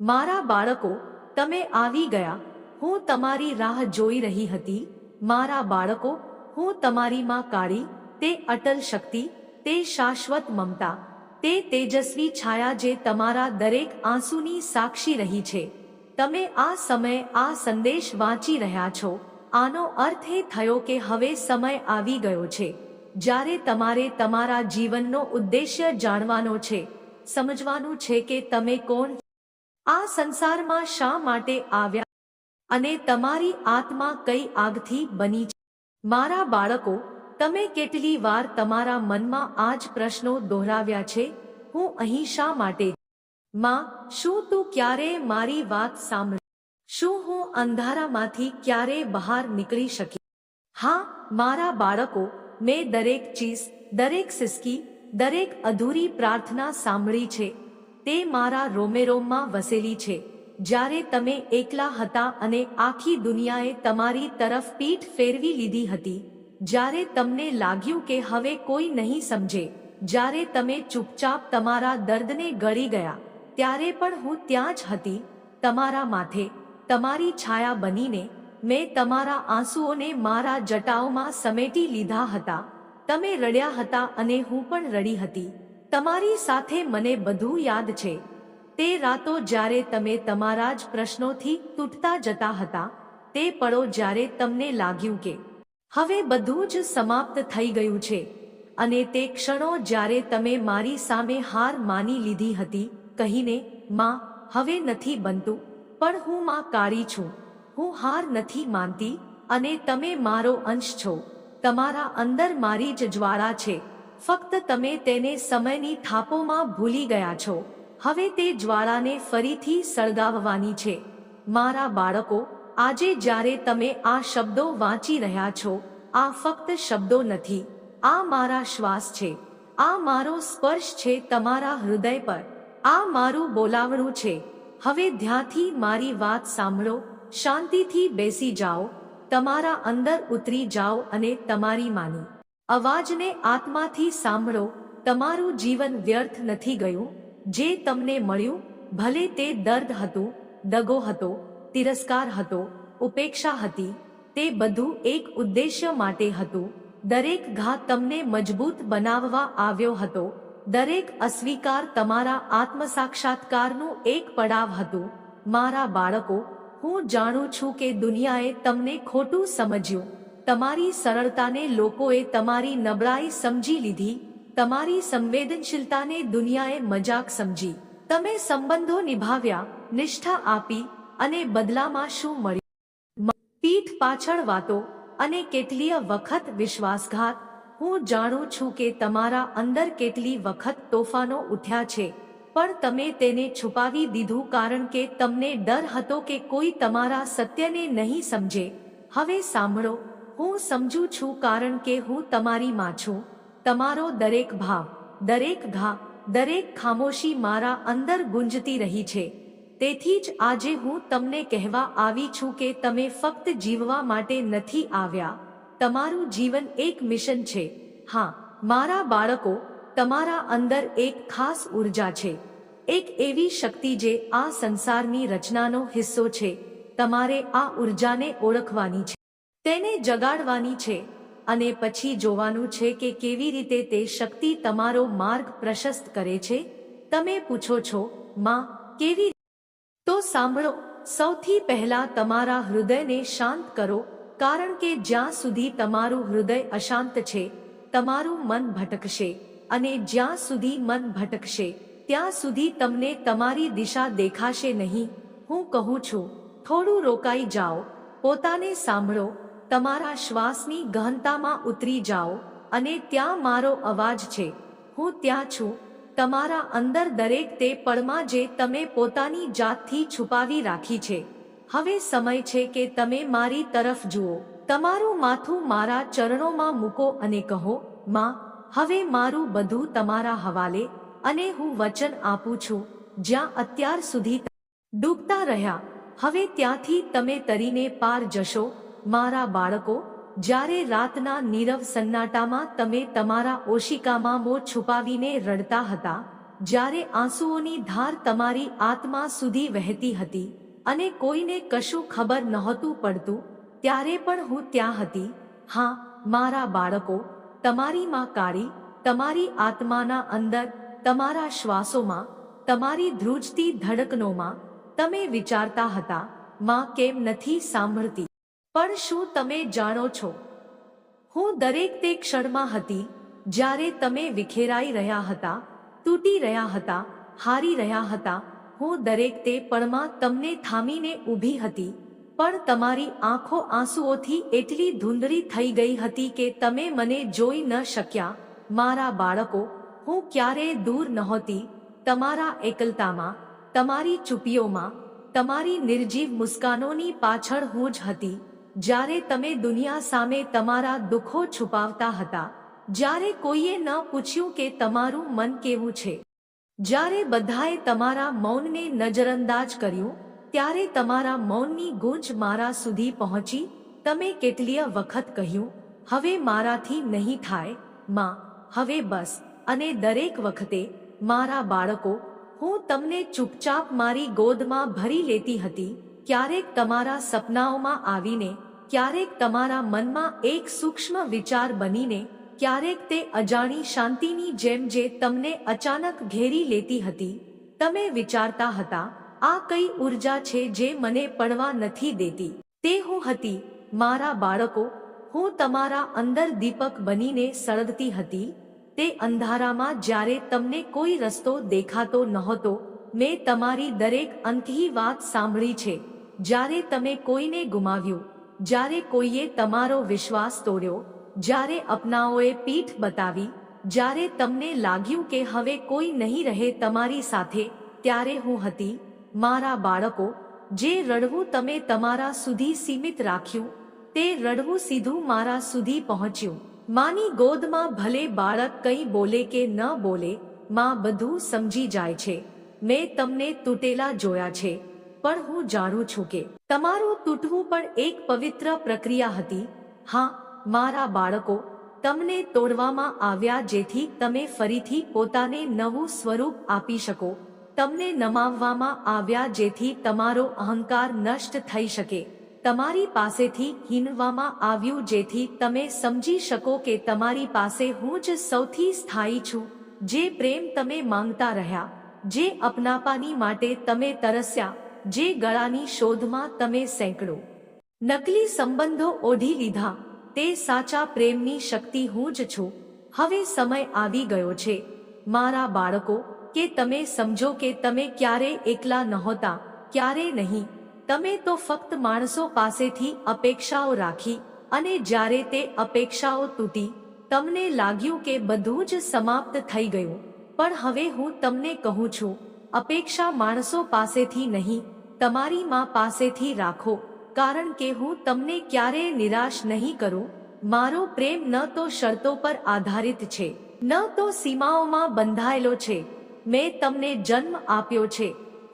મારા બાળકો, તમે આવી ગયા. હું તમારી રાહ જોઈ રહી હતી. મારા બાળકો, હું તમારી માં કાળી, તે અટલ શક્તિ, તે શાશ્વત મમતા, તે તેજસ્વી છાયા જે તમારા દરેક આંસુની સાક્ષી રહી છે. તમે આ સમયે, આ સંદેશ વાંચી રહ્યા છો. આનો અર્થ એ થયો કે હવે સમય આવી ગયો છે. જ્યારે તમારે તમારા જીવનનો ઉદ્દેશ્ય જાણવાનો છે. સમજવાનું છે કે તમે કોણ આ સંસારમાં શા માટે આવ્યા? અને તમારી આત્મા કઈ આગથી બની છે? મારા બાળકો, તમે કેટલી વાર તમારા મનમાં આ જ પ્રશ્નો દોહરાવ્યા છે, હું અહીં શા માટે? માં, શું તું ક્યારે મારી વાત સાંભળ? શું હું અંધારામાંથી ક્યારે બહાર નીકળી શકી? હા, મારા બાળકો, મેં દરેક ચીજ દરેક સિસકી, દરેક અધૂરી પ્રાર્થના સાંભળી છે. તે મારા રોમેરોમમાં વસેલી છે. જ્યારે તમે એકલા હતા અને આખી દુનિયાએ તમારી તરફ પીઠ ફેરવી લીધી હતી, જ્યારે તમને લાગ્યું કે હવે કોઈ નહીં સમજે, જ્યારે તમે ચૂપચાપ તમારા દર્દને ગળી ગયા, ત્યારે પણ હું ત્યાં જ હતી, તમારા માથે, તમારી છાયા બનીને, મેં તમારા આંસુઓને મારા જટાઓમાં સમેટી લીધા હતા, તમે રડ્યા હતા અને હું પણ રડી હતી. તમારી સાથે મને બધું યાદ છે. તે રાતો જ્યારે તમે તમારા જ પ્રશ્નોથી તૂટતા જતા હતા, તે પળો જ્યારે તમને લાગ્યું કે, હવે બધું જ સમાપ્ત થઈ ગયું છે. અને તે ક્ષણો જ્યારે તમે મારી સામે હાર માની લીધી હતી, કહીને, માં, હવે નથી બનતું, પણ હું માં કાળી છું. હું હાર નથી માનતી, અને તમે મારો અંશ છો. તમારા અંદર મારી જ જ્વાળા છે. ફક્ત તમે તેને સમયની થાપોમાં ભૂલી ગયા છો. હવે તે જ્વાળાને ફરીથી સળગાવવાની છે. મારા બાળકો, આજે જ્યારે તમે આ શબ્દો વાંચી રહ્યા છો, આ ફક્ત શબ્દો નથી. આ મારા શ્વાસ છે. આ મારો સ્પર્શ છે તમારા હૃદય પર. આ મારું બોલાવણું છે. હવે ધ્યાથી મારી વાત સાંભળો, શાંતિથી બેસી જાઓ, તમારા અંદર ઉતરી જાઓ અને તમારી માની. અવાજને આત્માથી સાંભળો, તમારું જીવન વ્યર્થ નથી ગયું, જે તમને મળ્યું, ભલે તે દર્દ હતું, દગો હતો, તિરસ્કાર હતો, ઉપેક્ષા હતી, તે બધું એક ઉદ્દેશ્ય માટે હતું, દરેક ઘા તમને મજબૂત બનાવવા આવ્યો હતો, દરેક અસ્વીકાર તમારા આત્મસાક્ષાત્કારનું એક પડાવ હતું, મારા બાળકો, હું જાણું છું કે દુનિયાએ તમને ખોટું સમજ્યું તમારી સરળતાને લોકોએ તમારી નબળાઈ સમજી લીધી, તમારી સંવેદનશીલતાને દુનિયાએ મજાક સમજી. તમે સંબંધો નિભાવ્યા, નિષ્ઠા આપી અને બદલામાં શું મળ્યું? પીઠ પાછળ વાતો અને કેટલીય વખત વિશ્વાસઘાત. હું જાણું છું કે તમારા અંદર કેટલી વખત તોફાનો ઉઠ્યા છે, પણ તમે તેને છુપાવી દીધું કારણ કે તમને ડર હતો કે કોઈ તમારા સત્યને નહીં સમજે. હવે સાંભળો. હું સમજુ છું કારણ કે હું તમારી માં છું. તમારો દરેક ભાવ, દરેક ઘા, દરેક ખામોશી મારા અંદર ગુંજતી રહી છે. તેથી જ આજે હું તમને કહેવા આવી છું કે તમે ફક્ત જીવવા માટે નથી આવ્યા. તમારું જીવન એક મિશન છે. હા, મારા બાળકો, તમારા અંદર એક ખાસ ઊર્જા છે. એક એવી શક્તિ જે આ સંસારની રચનાનો હિસ્સો છે. તમારે આ ઉર્જાને ઓળખવાની છે. તેને જગાડવાની છે અને પછી જોવાનું છે કે કેવી રીતે તે શક્તિ તમારો માર્ગ પ્રશસ્ત કરે છે. તમે પૂછો છો, માં, કેવી તો સાંભળો, સૌથી પહેલા તમારા હૃદયને શાંત કરો, કારણ કે જ્યાં સુધી તમારું હૃદય અશાંત છે, તમારું મન ભટકશે અને જ્યાં સુધી મન ભટકશે, ત્યાં સુધી તમને તમારી દિશા દેખાશે નહીં. હું કહું છું, થોડું રોકાઈ જાઓ, પોતાને સાંભળો તમારા શ્વાસની ગહનતામાં ઉતરી જાઓ અને ત્યાં મારો અવાજ છે. હું ત્યાં છું. તમારા અંદર દરેક તે પળમાં જે તમે પોતાની જાતથી છુપાવી રાખી છે. હવે સમય છે કે તમે મારી તરફ જુઓ. તમારું માથું મારા ચરણોમાં મૂકો અને કહો, માં, હવે મારું બધું તમારા હવાલે અને હું વચન આપું છું. જ્યાં અત્યાર સુધી ડૂબતા રહ્યા. હવે ત્યાંથી તમે તરીને પાર જશો. મારા બાળકો, જ્યારે રાતના નીરવ સન્નાટામાં તમે તમારા ઓશિકામાં મો છુપાવીને રડતા હતા, જ્યારે આંસુઓની ધાર તમારી આત્મા સુધી વહેતી હતી અને કોઈને કશું ખબર નહોતું પડતું, ત્યારે પણ હું ત્યાં હતી. હા, મારા બાળકો, તમારી માં કાળી, તમારી આત્માના અંદર, તમારા શ્વાસોમાં, તમારી ધ્રુજતી ધડકનોમાં, તમે વિચારતા હતા, માં કેમ નથી સાંભળતી? પણ શું તમે જાણો છો? હું દરેક તે ક્ષણમાં હતી, જ્યારે તમે વિખેરાઈ રહ્યા હતા, તૂટી રહ્યા હતા, હારી રહ્યા હતા. હું દરેક તે પળમાં તમને થામીને ઊભી હતી, પણ તમારી આંખો આંસુઓથી એટલી ધૂંધળી થઈ ગઈ હતી કે તમે મને જોઈ ન શક્યા. મારા બાળકો, હું ક્યારેય દૂર નહોતી. તમારા એકલતામાં, તમારી ચૂપીઓમાં, તમારી નિર્જીવ મુસ્કાનોની પાછળ હું જ હતી. જ્યારે તમે દુનિયા સામે તમારા દુઃખો છુપાવતા હતા, જ્યારે કોઈએ ન પૂછ્યું કે તમારું મન કેવું છે, જ્યારે બધાએ તમારા મૌનને નજરઅંદાજ કર્યું, ત્યારે તમારા મૌનની ગૂંજ મારા સુધી પહોંચી, તમે કેટલીય વખત કહ્યું, હવે મારાથી નહીં થાય, માં, હવે બસ, અને દરેક વખતે, મારા બાળકો, હું તમને ચૂપચાપ મારી ગોદમાં ભરી લેતી હતી, ક્યારેક તમારા સપનાઓમાં આવીને ક્યારેક તમારા મનમાં એક સૂક્ષ્મ વિચાર બનીને, ક્યારેક તે અજાણી શાંતિની જેમ જે તમને અચાનક ઘેરી લેતી હતી, તમે વિચારતા હતા, આ કઈ ઊર્જા છે જે મને પડવા નથી દેતી? તે હું હતી, મારા બાળકો, હું તમારા અંદર દીપક બનીને સળગતી હતી, તે અંધારામાં જ્યારે તમને કોઈ રસ્તો દેખાતો નહોતો, મેં તમારી દરેક અંતહી વાત સાંભળી છે, જ્યારે તમે કોઈને ગુમાવ્યું જ્યારે કોઈએ તમારો વિશ્વાસ તોડ્યો, જ્યારે અપનાઓએ પીઠ બતાવી, જ્યારે તમને લાગ્યું કે હવે કોઈ નહીં રહે તમારી સાથે, ત્યારે હું હતી, મારા બાળકો, જે રડવું તમે તમારા સુધી સીમિત રાખ્યું, તે રડવું સીધું મારા સુધી પહોંચ્યું. માની ગોદમાં ભલે બાળક કંઈ બોલે કે ન બોલે, માં બધું સમજી જાય છે. મેં તમને તૂટેલા જોયા છે. પણ હું જાણું છું કે તમારું તૂટવું પણ એક પવિત્ર પ્રક્રિયા હતી. હા, મારા બાળકો, તમને તોડવામાં આવ્યા જેથી તમે ફરીથી પોતાને નવું સ્વરૂપ આપી શકો. તમને નમાવવામાં આવ્યા જેથી તમારો અહંકાર નષ્ટ થઈ શકે. તમારી પાસેથી હીનવામાં આવ્યું જેથી તમે સમજી શકો કે તમારી પાસે હું જ સૌથી સ્થાયી છું. જે પ્રેમ તમે માંગતા રહ્યા, જે અપનાપાની માટે તમે તરસ્યા જે ગળાની શોધમાં તમે સેંકડો. નકલી સંબંધો ઓઢી લીધા. તે સાચા પ્રેમની શક્તિ હું જ છું. હવે સમય આવી ગયો છે. મારા બાળકો, કે તમે સમજો કે તમે ક્યારે એકલા નહોતા, ક્યારે નહીં. તમે તો ફક્ત માણસો પાસેથી અપેક્ષાઓ રાખી અને જ્યારે તે અપેક્ષાઓ તૂટી, તમને લાગ્યું કે બધું જ સમાપ્ત થઈ ગયું. પણ હવે હું તમને કહું છું, અપેક્ષા માણસો પાસેથી નહીં તમારી માં પાસેથી રાખો, કારણ કે હું તમને ક્યારેય નિરાશ નહીં કરું. મારો પ્રેમ ન તો શરતો પર આધારિત છે, ન તો સીમાઓમાં બંધાયેલો છે. મેં તમને જન્મ આપ્યો છે,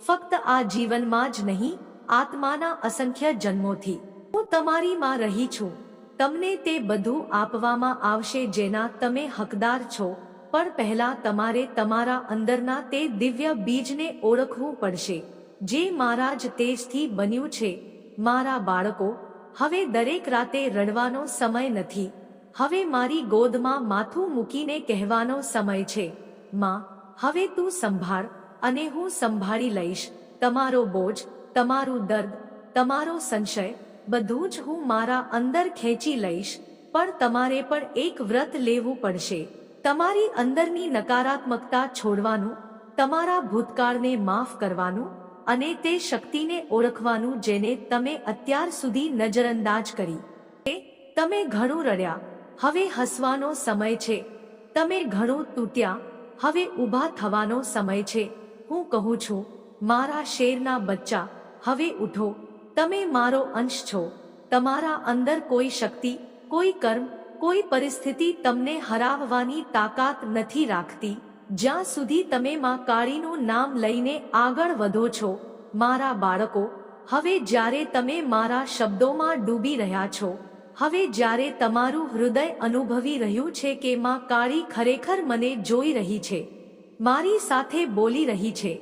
ફક્ત આ જીવનમાં જ નહીં, આત્માના અસંખ્ય જન્મોથી. હું તમારી માં રહી છું, તમને તે બધું આપવામાં આવશે જેના તમે હકદાર છો, પણ પહેલા તમારે તમારા અંદરના તે દિવ્ય બીજને ઓળખવું પડશે. જે મારા જ તેજથી બન્યું છે, મારા બાળકો, હવે દરેક રાતે રડવાનો સમય નથી. હવે મારી ગોદમાં માથું મૂકીને કહેવાનો સમય છે. માં, હવે તું સંભાળ અને હું સંભાળી લઈશ. તમારો બોજ, તમારું દર્દ, તમારો સંશય, બધું જ હું મારા અંદર ખેંચી લઈશ, પણ તમારે પણ એક વ્રત લેવું પડશે. તમારી અંદરની નકારાત્મકતા છોડવાનું, તમારા ભૂતકાળને માફ કરવાનું અને તે શક્તિને ઓળખવાનું જેને તમે અત્યાર સુધી નજરઅંદાજ કરી. તમે ઘણું રડ્યા. હવે હસવાનો સમય છે. તમે ઘણું તૂટ્યા. હવે ઊભા થવાનો સમય છે. હું કહું છું, મારા શેરના બચ્ચા, હવે ઉઠો. તમે મારો અંશ છો. તમારા અંદર કોઈ શક્તિ, કોઈ કર્મ, કોઈ પરિસ્થિતિ તમને હરાવવાની તાકાત નથી રાખતી. જ્યાં સુધી તમે માં કાળીનું નામ લઈને આગળ વધો છો, મારા બાળકો, હવે જ્યારે તમે મારા શબ્દોમાં ડૂબી રહ્યા છો, હવે જ્યારે તમારું હૃદય અનુભવી રહ્યું છે કે માં કાળી ખરેખર મને જોઈ રહી છે, મારી સાથે બોલી રહી છે,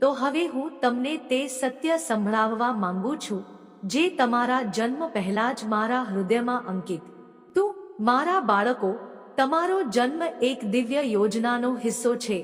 તો હવે હું તમને તે સત્ય સંભળાવવા માંગુ છું, જે તમારા જન્મ પહેલા જ મારા હૃદયમાં અંકિત. તું, મારા બાળકો તમારો જન્મ એક દિવ્ય યોજનાનો હિસ્સો છે.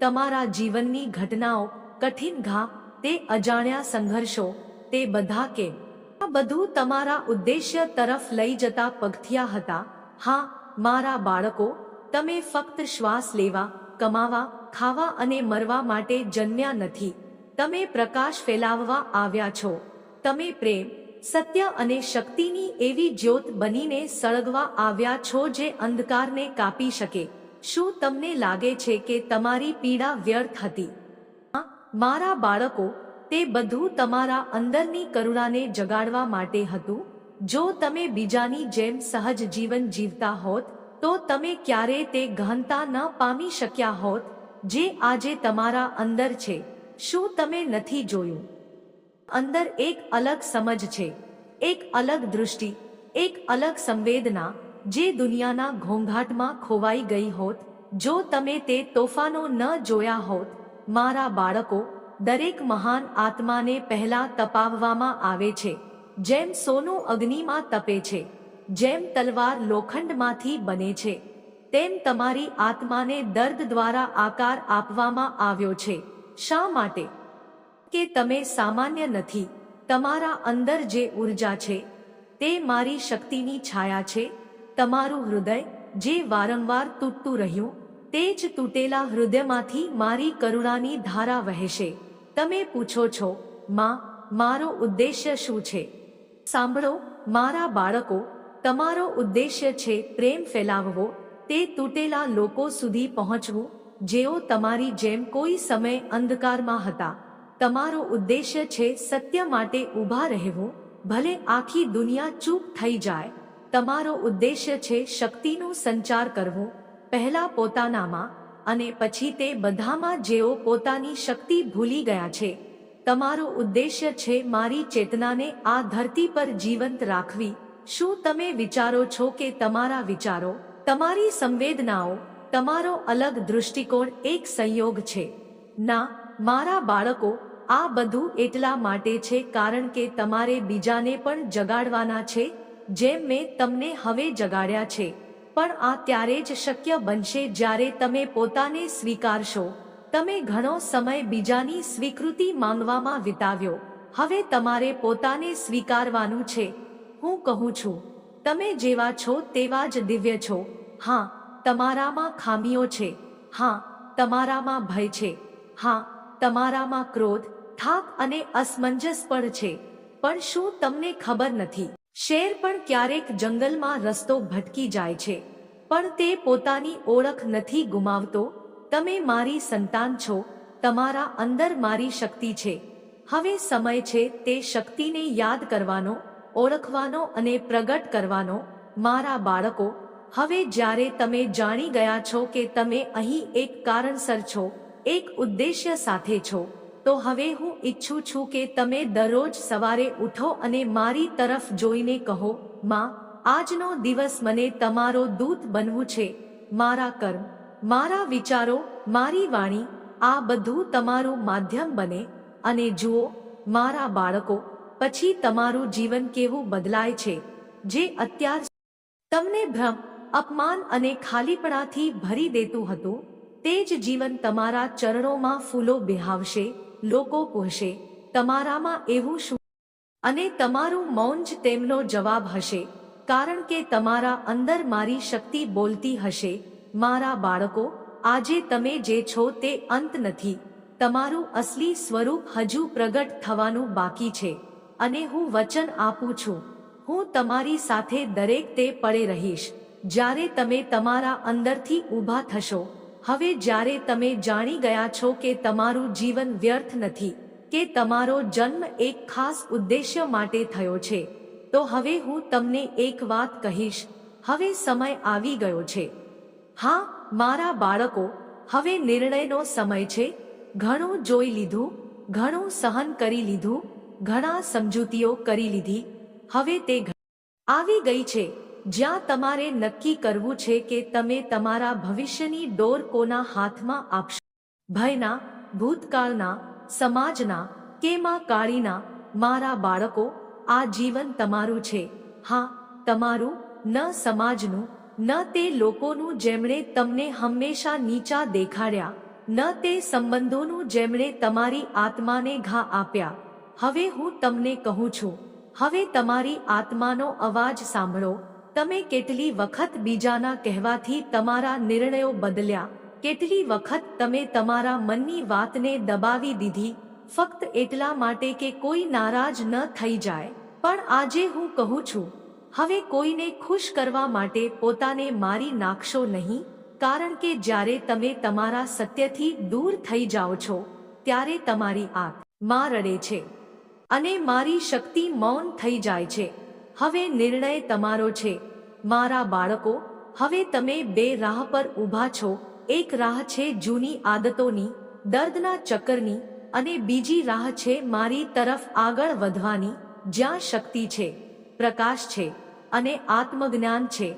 તમારા જીવનની ઘટનાઓ, કઠિન ઘા, તે અજાણ્યા સંઘર્ષો, તે બધા કેમ આ બધું તમારા ઉદ્દેશ્ય તરફ લઈ જતા પગથિયા હતા. હા, મારા બાળકો, તમે ફક્ત શ્વાસ લેવા, કમાવા, ખાવા અને મરવા માટે જન્મ્યા નથી. તમે પ્રકાશ ફેલાવવા આવ્યા છો. તમે પ્રેમ સત્ય અને શક્તિની એવી જ્યોત બનીને સળગવા આવ્યા છો જે અંધકારને કાપી શકે. શું તમને લાગે છે કે તમારી પીડા વ્યર્થ હતી? મારા બાળકો, તે બધું તમારા અંદરની કરુણાને જગાડવા માટે હતું. જો તમે બીજાની જેમ સહજ જીવન જીવતા હોત, તો તમે ક્યારે તે ગહનતા ન પામી શક્યા હોત, જે આજે તમારા અંદર છે. શું તમે નથી જોયું? અંદર એક અલગ સમજ છે, એક અલગ દૃષ્ટિ, એક અલગ સંવેદના જે દુનિયાના ઘોંઘાટમાં ખોવાઈ ગઈ હોત. જો તમે તે તોફાનો ન જોયા હોત, મારા બાળકો દરેક મહાન આત્માને પહેલા તપાવવામાં આવે છે, જેમ સોનું અગ્નિમાં તપે છે, જેમ તલવાર લોખંડમાંથી બને છે, તેમ તમારી આત્માને દર્દ દ્વારા આકાર આપવામાં આવ્યો છે. શા માટે? કે તમે સામાન્ય નથી. તમારા અંદર જે ઊર્જા છે, તે મારી શક્તિની છાયા છે. તમારું હૃદય, જે વારંવાર તૂટતું રહ્યું, તે જ તૂટેલા હૃદયમાંથી મારી કરુણાની ધારા વહેશે. તમે પૂછો છો, માં, મારો ઉદ્દેશ્ય શું છે? સાંભળો, મારા બાળકો, તમારો ઉદ્દેશ્ય છે પ્રેમ ફેલાવવો. તે તૂટેલા લોકો સુધી પહોંચવું, જેઓ તમારી જેમ કોઈ સમય અંધકારમાં હતા. તમારો ઉદ્દેશ્ય છે સત્ય માટે ઊભા રહેવું, ભલે આખી દુનિયા ચૂપ થઈ જાય. તમારો ઉદ્દેશ્ય છે શક્તિનો સંચાર કરવો, પહેલા પોતાનામાં અને પછી તે બધામાં જેઓ પોતાની શક્તિ ભૂલી ગયા છે. તમારો ઉદ્દેશ્ય છે મારી ચેતનાને આ ધરતી પર જીવંત રાખવી. શું તમે વિચારો છો કે તમારા વિચારો, તમારી સંવેદનાઓ, તમારો અલગ દૃષ્ટિકોણ એક સંયોગ છે? ના, મારા બાળકો આ બધું એટલા માટે છે કારણ કે તમારે બીજાને પણ જગાડવાના છે, જેમ મેં તમને હવે જગાડ્યા છે. પણ આ ત્યારે જ શક્ય બનશે જ્યારે તમે પોતાને સ્વીકારશો. તમે ઘણો સમય બીજાની સ્વીકૃતિ માંગવામાં વિતાવ્યો. હવે તમારે પોતાને સ્વીકારવાનું છે. હું કહું છું, તમે જેવા છો તેવા જ દિવ્ય છો. હા, તમારામાં ખામીઓ છે. હા, તમારામાં ભય છે. હા તમારામાં ક્રોધ, થાક અને અસમંજસ પણ છે. પણ શું તમને ખબર નથી? શેર પણ ક્યારેક જંગલમાં રસ્તો ભટકી જાય છે. પણ તે પોતાની ઓળખ નથી ગુમાવતો. તમે મારી સંતાન છો. તમારા અંદર મારી શક્તિ છે. હવે સમય છે તે શક્તિને યાદ કરવાનો, ઓળખવાનો અને પ્રગટ કરવાનો, મારા બાળકો. હવે જ્યારે તમે જાણી ગયા છો કે તમે અહીં એક કારણસર છો એક ઉદ્દેશ્ય સાથે છો. તો હવે હું ઈચ્છું છું કે તમે દરરોજ સવારે ઉઠો અને મારી તરફ જોઈને કહો, માં, આજનો દિવસ મને તમારો દૂત બનવું છે. મારા કર્મ, મારા વિચારો, મારી વાણી, આ બધું તમારું માધ્યમ બને. અને જુઓ, મારા બાળકો, પછી તમારું જીવન કેવું બદલાય છે. જે અત્યાર તમને ભ્રમ, અપમાન અને ખાલીપણાથી ભરી દેતું હતું તે જ જીવન તમારા ચરણોમાં ફૂલો બેહાવશે, લોકો કહેશે, તમારામાં એવું શું? અને તમારું મૌન જ તેમનો જવાબ હશે, કારણ કે તમારા અંદર મારી શક્તિ બોલતી હશે, મારા બાળકો, આજે તમે જે છો તે અંત નથી, તમારું અસલી સ્વરૂપ હજુ પ્રગટ થવાનું બાકી છે, અને હું વચન આપું છું, હું તમારી સાથે દરેક તે પડે રહીશ, જ્યારે તમે તમારા અંદરથી ઊભા થશો હવે જ્યારે તમે જાણી ગયા છો કે તમારું જીવન વ્યર્થ નથી, કે તમારો જન્મ એક ખાસ ઉદ્દેશ્ય માટે થયો છે, તો હવે હું તમને એક વાત કહીશ, હવે સમય આવી ગયો છે. હા, મારા બાળકો, હવે નિર્ણયનો સમય છે, ઘણું જોઈ લીધું, ઘણું સહન કરી લીધું, ઘણા સમજૂતીઓ કરી લીધી, હવે તે આવી ગઈ છે. જ્યાં તમારે નક્કી કરવું છે કે તમે તમારા ભવિષ્યની ડોર કોના હાથમાં આપશો. ભયના, ભૂતકાળના, સમાજના કે માં કાળીના, મારા બાળકો, આ જીવન તમારું છે. હા, તમારું, ન સમાજનું, ન તે લોકોનું જેમણે તમને હંમેશા નીચા દેખાડ્યા, ન તે સંબંધોનું જેમણે તમારી આત્માને ઘા આપ્યા. હવે હું તમને કહું છું. હવે તમારી આત્માનો અવાજ સાંભળો. તમે કેટલી વખત બીજાના કહેવાથી તમારા નિર્ણયો બદલ્યા? કેટલી વખત તમે તમારા મનની વાતને દબાવી દીધી? ફક્ત એટલા માટે કે કોઈ નારાજ ન થઈ જાય. પણ આજે હું કહું છું, હવે કોઈને ખુશ કરવા માટે પોતાને મારી નાખશો નહીં, કારણ કે જ્યારે તમે તમારા સત્યથી દૂર થઈ જાઓ છો, ત્યારે તમારી આત્મા રડે છે અને મારી શક્તિ મૌન થઈ જાય છે. હવે નિર્ણય તમારો છે. મારા બાળકો, હવે તમે બે રાહ પર ઊભા છો. એક રાહ છે જૂની આદતોની, દર્દના ચક્કરની, અને બીજી રાહ છે મારી તરફ આગળ વધવાની, જ્યાં શક્તિ છે, પ્રકાશ છે, અને આત્મજ્ઞાન છે.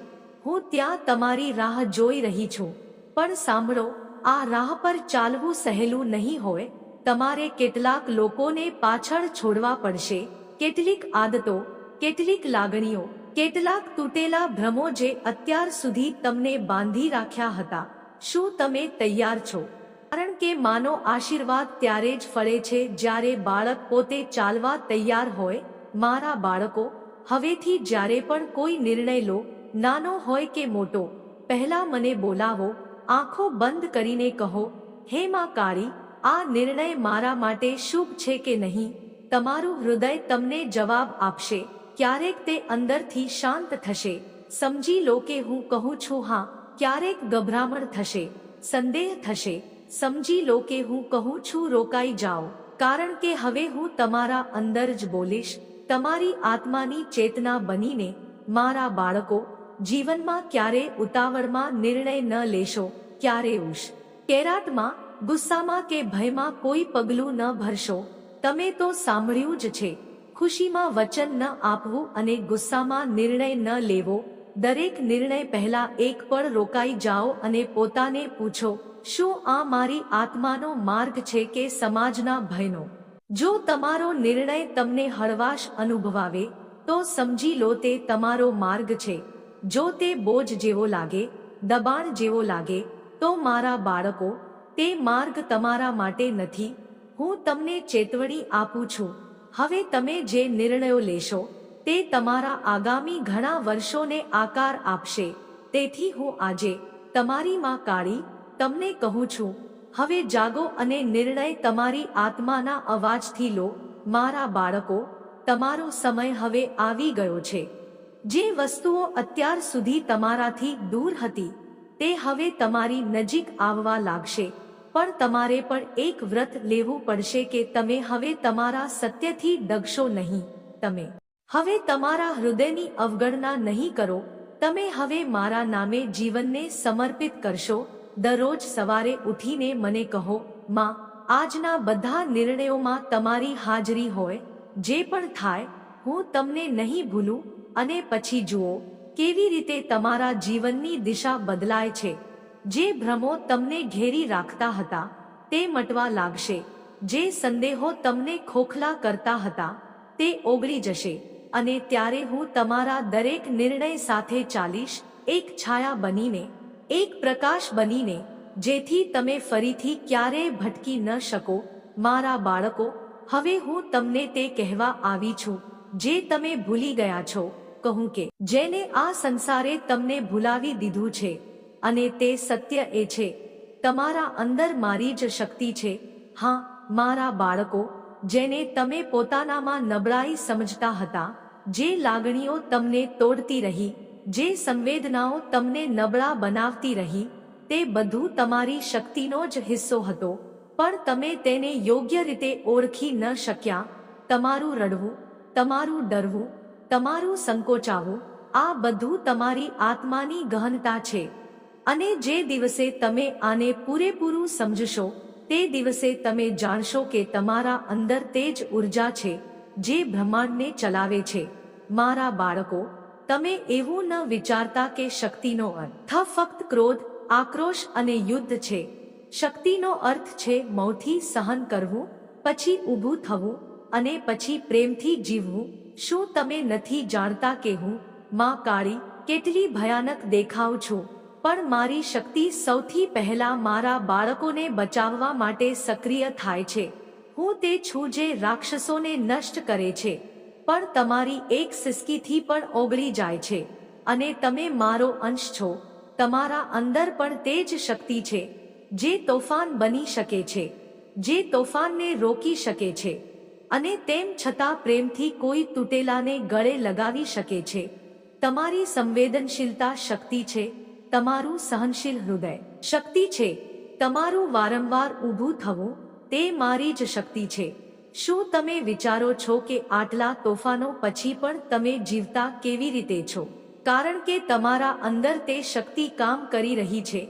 હું ત્યાં તમારી રાહ જોઈ રહી છું. પણ સાંભળો, આ રાહ પર ચાલવું સહેલું નહીં હોય. તમારે કેટલાક લોકોને પાછળ છોડવા પડશે. કેટલીક આદતો કેટલીક લાગણીઓ, કેટલાક તૂટેલા ભ્રમો જે અત્યાર સુધી તમને બાંધી રાખ્યા હતા. શું તમે તૈયાર છો? કારણ કે માનો આશીર્વાદ ત્યારે જ ફળે છે જ્યારે બાળક પોતે ચાલવા તૈયાર હોય, મારા બાળકો, હવેથી જ્યારે પણ કોઈ નિર્ણય લો, નાનો હોય કે મોટો, પહેલા મને બોલાવો, આંખો બંધ કરીને કહો, હે માં કાળી, આ નિર્ણય મારા માટે શુભ છે કે નહીં? તમારું હૃદય તમને જવાબ આપશે. ક્યારેક તે અંદરથી શાંત થશે. સમજી લો કે હું કહું છું, હા. ક્યારેક ગભરામણ થશે. સંદેહ થશે. સમજી લો કે હું કહું છું, રોકાઈ જાઓ. કારણ કે હવે હું તમારા અંદર જ બોલીશ. તમારી આત્માની ચેતના બનીને મારા બાળકો જીવનમાં ક્યારે ઉતાવળમાં નિર્ણય ન લેશો, ક્યારે ઉશ. કેરાટમાં ગુસ્સામાં કે ભયમાં કોઈ પગલું ન ભરશો. તમે તો સાંભળ્યું જ છે. ખુશીમાં વચન ન આપવું અને ગુસ્સામાં નિર્ણય ન લેવો, દરેક નિર્ણય પહેલા એક પળ રોકાઈ જાઓ અને પોતાને પૂછો, શું આ મારી આત્માનો માર્ગ છે કે સમાજના ભયનો? જો તમારો નિર્ણય તમને હળવાશ અનુભવાવે, તો સમજી લો તે તમારો માર્ગ છે. જો તે બોજ જેવો લાગે, દબાણ જેવો લાગે, તો મારા બાળકો, તે માર્ગ તમારા માટે નથી. હું તમને ચેતવણી આપું છું. હવે તમે જે નિર્ણયો લેશો, તે તમારા આગામી ઘણા વર્ષોને આકાર આપશે. તેથી હું આજે તમારી માં કાળી તમને કહું છું, હવે જાગો અને નિર્ણય તમારી આત્માના અવાજથી લો. મારા બાળકો, તમારો સમય હવે આવી ગયો છે. જે વસ્તુઓ અત્યાર સુધી તમારાથી દૂર હતી, તે હવે તમારી નજીક આવવા લાગશે. પણ તમારે પણ એક વ્રત લેવું પડશે કે તમે હવે તમારા સત્યથી ડગશો નહીં. તમે હવે તમારા હૃદયની અવગણના નહીં કરો. તમે હવે મારા નામે જીવનને સમર્પિત કરશો. દરરોજ સવારે ઉઠીને મને કહો, માં, આજના બધા નિર્ણયોમાં તમારી હાજરી હોય. જે પણ થાય, હું તમને નહીં ભૂલું. અને પછી જુઓ, કેવી રીતે તમારા જીવનની દિશા બદલાય છે. જે ભ્રમો તમને ઘેરી રાખતા હતા, તે મટવા લાગશે. જે સંદેહો તમને ખોખલા કરતા હતા, તે ઓગળી જશે. અને ત્યારે હું તમારા દરેક નિર્ણય સાથે ચાલીશ, એક છાયા બનીને, એક પ્રકાશ બનીને, જેથી તમે ફરીથી ક્યારેય ભટકી ન શકો. મારા બાળકો, હવે હું તમને તે કહેવા આવી છું, જે તમે ભૂલી ગયા છો. કહું કે, જેને આ સંસારે તમને ભૂલાવી દીધું છે. અને તે સત્ય એ છે. તમારા અંદર મારી જ શક્તિ છે. હા, મારા બાળકો, જેને તમે પોતાનામાં નબળાઈ સમજતા હતા, જે લાગણીઓ તમને તોડતી રહી, જે સંવેદનાઓ તમને નબળા બનાવતી રહી, તે બધું તમારી શક્તિનો જ હિસ્સો હતો. પણ તમે તેને યોગ્ય રીતે ઓળખી ન શક્યા. તમારું રડવું, તમારું ડરવું, તમારું સંકોચાવું, આ બધું તમારી આત્માની ગહનતા છે. અને જે દિવસે તમે આને પૂરેપૂરું સમજશો, તે દિવસે તમે જાણશો કે તમારા અંદર તે જ ઊર્જા છે, જે બ્રહ્માંડને ચલાવે છે. મારા બાળકો, તમે એવું ન વિચારતા કે શક્તિનો અર્થ ફક્ત ક્રોધ, આક્રોશ અને યુદ્ધ છે. શક્તિનો અર્થ છે મૌથી સહન કરવું, પછી ઊભું થવું અને પછી પ્રેમથી જીવવું. શું તમે નથી જાણતા કે હું, માં કાળી, કેટલી ભયાનક દેખાઉં છું? પણ મારી શક્તિ સૌથી પહેલા મારા બાળકોને બચાવવા માટે સક્રિય થાય છે. હું તે છું જે રાક્ષસોને નષ્ટ કરે છે. પણ તમારી એક સિસકીથી પણ ઓગળી જાય છે. અને તમે મારો અંશ છો. તમારા અંદર પણ તે જ શક્તિ છે, જે તોફાન બની શકે છે, જે તોફાનને રોકી શકે છે. અને તેમ છતાં પ્રેમથી કોઈ તૂટેલાને ગળે લગાવી શકે છે. તમારી સંવેદનશીલતા શક્તિ છે. તમારું સહનશીલ હૃદય. શક્તિ છે. તમારું વારંવાર ઊભું થવું, તે મારી જ શક્તિ છે. શું તમે વિચારો છો કે આટલા તોફાનો પછી પણ તમે જીવતા કેવી રીતે છો? કારણ કે તમારા અંદર તે શક્તિ કામ કરી રહી છે,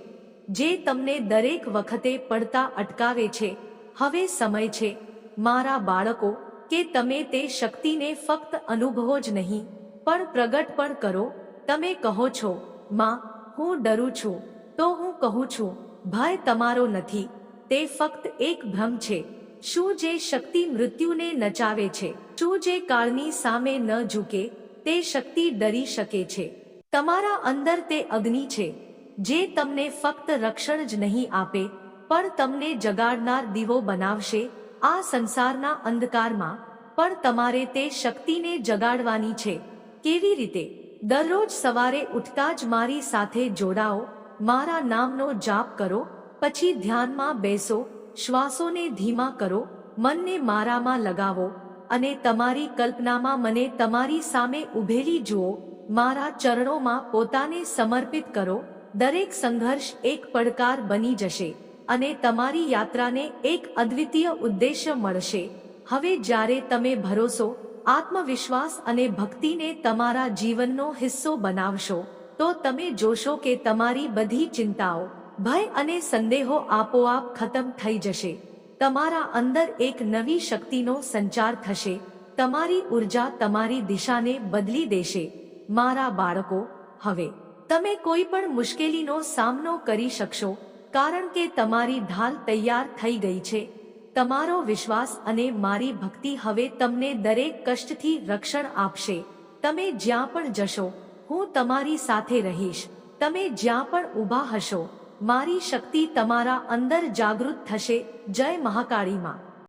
જે તમને દરેક વખતે પડતા અટકાવે છે. હવે સમય છે, મારા બાળકો, કે તમે તે શક્તિને ફક્ત અનુભવો જ નહીં, પણ પ્રગટ પણ કરો. તમે કહો છો, માં હું ડરું છું, તો હું કહું છું, ભય તમારો નથી. તે ફક્ત એક ભ્રમ છે. શું જે શક્તિ મૃત્યુને નચાવે છે, શું જે કાળની સામે ન ઝૂકે, તે શક્તિ ડરી શકે છે. તમારા અંદર તે અગ્નિ છે, જે તમને ફક્ત રક્ષણ જ નહીં આપે, પણ તમને જગાડનાર દીવો બનાવશે આ સંસારના અંધકારમાં. પણ તમારે તે શક્તિને જગાડવાની છે. કેવી રીતે? દરરોજ સવારે ઉઠતા જ મારી સાથે જોડાઓ, મારા નામનો જાપ કરો, પછી ધ્યાનમાં બેસો, શ્વાસોને ધીમા કરો, મનને મારામાં લગાવો અને તમારી કલ્પનામાં મને તમારી સામે ઊભેલી જુઓ, મારા ચરણોમાં પોતાને સમર્પિત કરો, દરેક સંઘર્ષ એક પડકાર બની જશે અને તમારી યાત્રાને એક અદ્વિતીય ઉદ્દેશ્ય મળશે. હવે જ્યારે તમે ભરોસો આત્મવિશ્વાસ અને ભક્તિને તમારા જીવનનો હિસ્સો બનાવશો, તો તમે જોશો કે તમારી બધી ચિંતાઓ, ભય અને સંદેહો આપોઆપ ખતમ થઈ જશે. તમારા અંદર એક નવી શક્તિનો સંચાર થશે. તમારી ઊર્જા તમારી દિશાને બદલી દેશે. મારા બાળકો, હવે, તમે કોઈ પણ મુશ્કેલીનો સામનો કરી શકશો, કારણ કે તમારી ઢાલ તૈયાર થઈ ગઈ છે. તમારો વિશ્વાસ અને મારી ભક્તિ હવે તમને દરેક કષ્ટથી રક્ષણ આપશે. તમે જ્યાં પણ જશો, હું તમારી સાથે રહીશ. તમે જ્યાં પણ ઊભા હશો, મારી શક્તિ તમારા અંદર જાગૃત થશે. જય મહાકાળીમાં